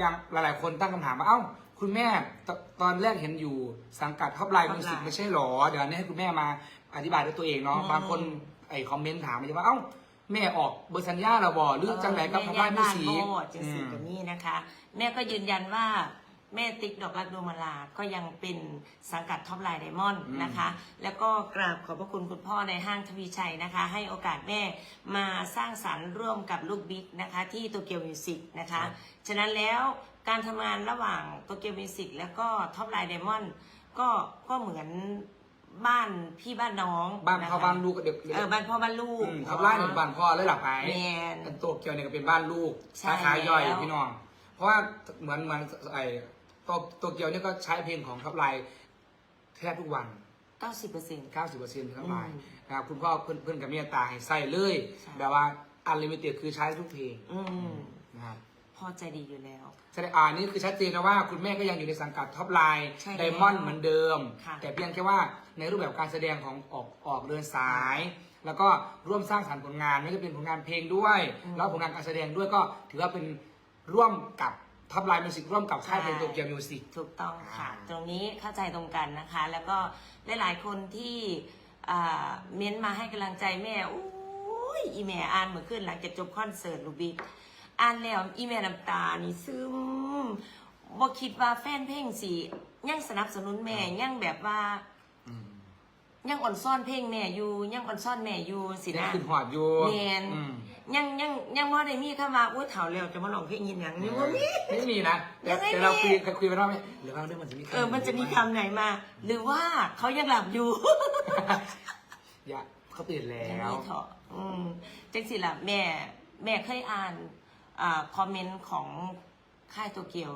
ยังหลายๆ คนตั้งคำถามว่าเอ้า คุณแม่ตตอนแรกเห็นอยู่สังกัดท็อปไลน์มิวสิก Top Line ไม่ใช่หรอ เดี๋ยวอันนี้ให้คุณแม่มาอธิบายด้วยตัวเองเนาะอืมบางคนไอ้คอมเมนต์ถามมาว่าเอ้า แม่ออกเบอร์สัญญาเราบอหรือจังไหนกับท็อปไลน์มิวสิแม่กย่าบ้านโบดจังสีกับนี่นะคะ แม่ก็ยืนยันว่า แม่ติ๊กดอกรักดวงมาลา ก็ยังเป็นสังกัดท็อปไลน์ไดมอนด์นะคะ แล้วก็กราบขอบพระคุณคุณพ่อในห้างทวีชัยนะคะ ให้โอกาสแม่มาสร้างสรรค์ร่วมกับลูกบิ๊กนะคะ ที่โตเกียวมิวสิกนะคะ ฉะนั้นแล้วการทำงานระหว่างโตเกียวมิวสิกแล้วก็ท็อปไลน์ไดมอนด์ก็ก็เหมือนบ้านพี่บ้านน้องบ้านนะคะพ่อบ้านลูกก็เด็กเออบ้านพ่อบ้านลูกท็อปไลน์หนึ่งบ้านพ่อเลยหลับไปแมนโตเกียวเนี่ยก็เป็นบ้านลูกใช่สาขาย่อยแล้วพี่น้อง เพราะว่าเหมือนเหมือนไอ้ โตโตเกียวเนี่ยก็ใช้เพลงของท็อปไลน์แทบทุกวันเก้าสิบเปอร์เซ็นต์ 90%ท็อปไลน์อืมนะครับคุณพ่อเพื่อนเพื่อนกับเมียตาให้ใส่เลยใช่ แบบว่าอันลิมิเต็ดคือใช้ทุกเพลงอืมนะครับพ่อใจดีอยู่แล้ว แสดงอ่านี่คือชัดเจนนะว่าคุณแม่ก็ยังอยู่ในสังกัดท็อปไลน์ใช่แล้วไดมอนด์เหมือนเดิม ค่ะ แต่เพียงแค่ว่าในรูปแบบการแสดงของออกออกเดินสาย แล้วก็ร่วมสร้างสรรค์ผลงานไม่ว่าจะเป็นผลงานเพลงด้วย แล้วผลงานการแสดงด้วยก็ถือว่าเป็นร่วมกับ ท็อปไลน์มิวสิกร่วมกับค่ายเพลงโตเกียวมิวสิก ถูกต้องค่ะอ่าตรงนี้เข้าใจตรงกันนะคะ แล้วก็หลาย ๆ คนที่อ่าเม้นต์มาให้กำลังใจแม่อุ้ยอีแม่อ่านเมื่อคืนหลังจากจบคอนเสิร์ตลูกบิ๊กอ่านแล้วอีแม่น้ำตานี่ซึมบ่คิดว่าแฟนเพลงสิยังสนับสนุนแม่ยังแบบว่า ยังอ่อนซ่อนเพลงแม่อยู่ยังอ่อนซ่อนแม่อยู่สิยังนะขึ้นหอดอยู่แมนอืมยังยังยังว่าได้มีเข้ามาอุ้ยเถ่าแล้วจะมาลองเพลงยินอย่างนี้ว่ามีไม่มีนะแต่ยังไม่แต่เรามีคุยคุยกันว่าไม่หรือว่าเรื่องมันจะมีเออมันจะมีคำไหนมา หรือว่าเขายังหลับอยู่อย่าเขาตื่นแล้ยังวมีเถอะอืมจังสิล่ะแม่ แม่เคยอ่านอ่าคอมเมนต์ของค่ายโตเกียว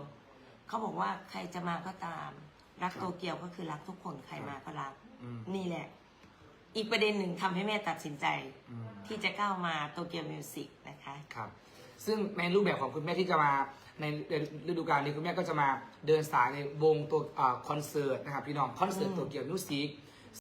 เขาบอกว่าใครจะมาก็ตาม รักครับโตเกียวก็คือรักทุกคนใครมาก็รัก อืม นี่แหละ อีกประเด็นหนึ่งทำให้แม่ตัดสินใจ อืม ที่จะก้าวมาโตเกียวมิวสิกนะคะ ครับ ซึ่งในรูปแบบของคุณแม่ที่จะมาในฤดูกาลนี้คุณแม่ก็จะมาเดินสายในวงตัวอ่าคอนเสิร์ตนะครับพี่น้องคอนเสิร์ตอืม ตัวเกียวมิวสิก